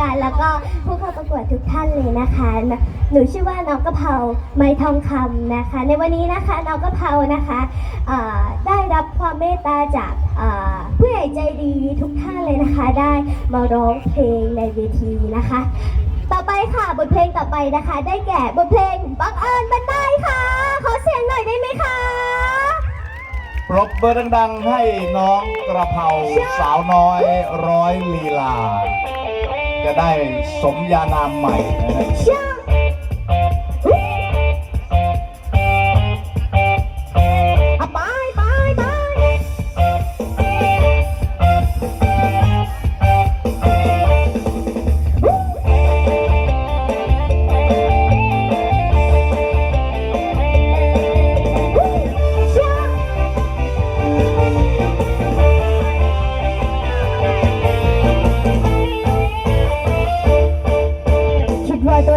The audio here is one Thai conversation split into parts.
การแล้วก็ผู้เข้าประกวดทุกท่านเลยนะคะ หนูชื่อว่าน้องกะเพราไม้ทองคำนะคะ ในวันนี้นะคะน้องกะเพรานะคะได้รับความเมตตาจากผู้ใหญ่ใจดีทุกท่านเลยนะคะ ได้มาร้องเพลงในเวทีนะคะ ต่อไปค่ะบทเพลงต่อไปนะคะ ได้แก่บทเพลงบังเอิญบันไดค่ะ ขอเสียงหน่อยได้ไหมคะปรบเบอร์ดังๆ ให้น้องกระเพราสาวน้อยร้อยลีลา จะได้สมญานามใหม่นะฮะช่าอ่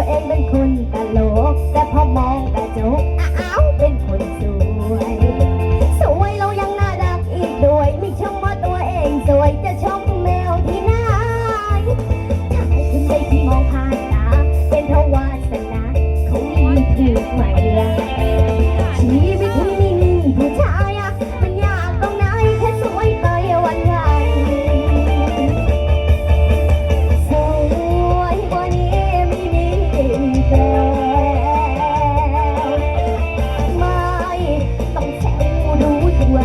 เองเป็นคนตลก แต่พอมองกระจกอ้าวเป็นคนสวย สวยเรายังน่ารักอีกด้วย ไม่ชมว่าตัวเองสวยจะ ตัว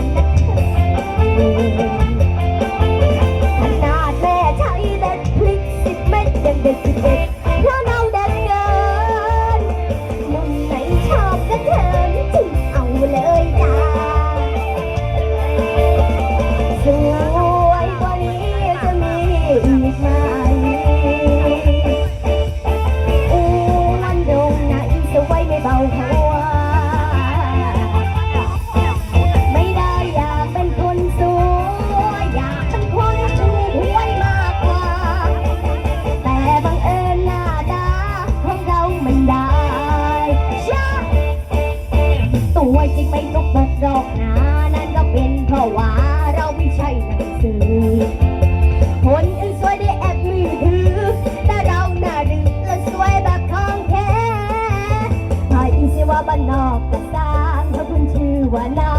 บ้านนอกก็สร้างถ้าคุณชื่อว่านา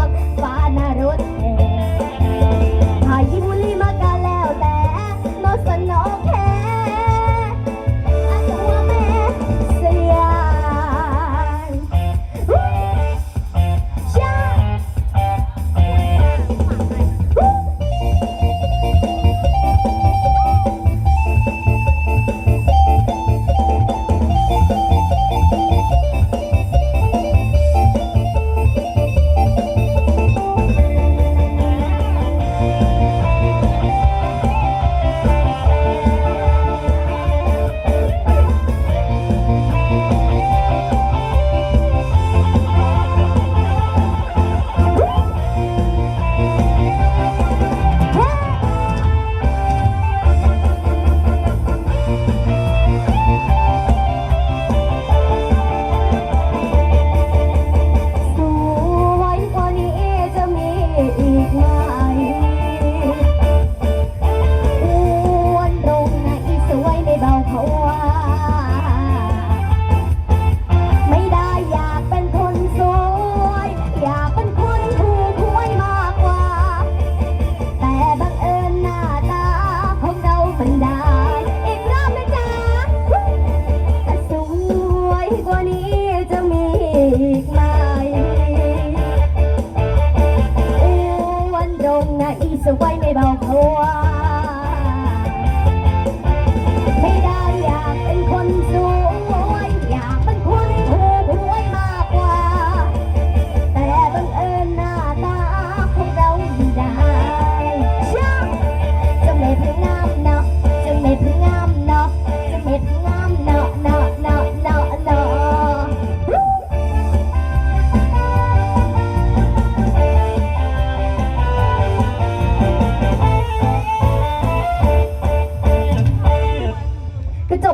งฟ้า อ้วนดงนะอีสวยไม่เบาเพราะว่า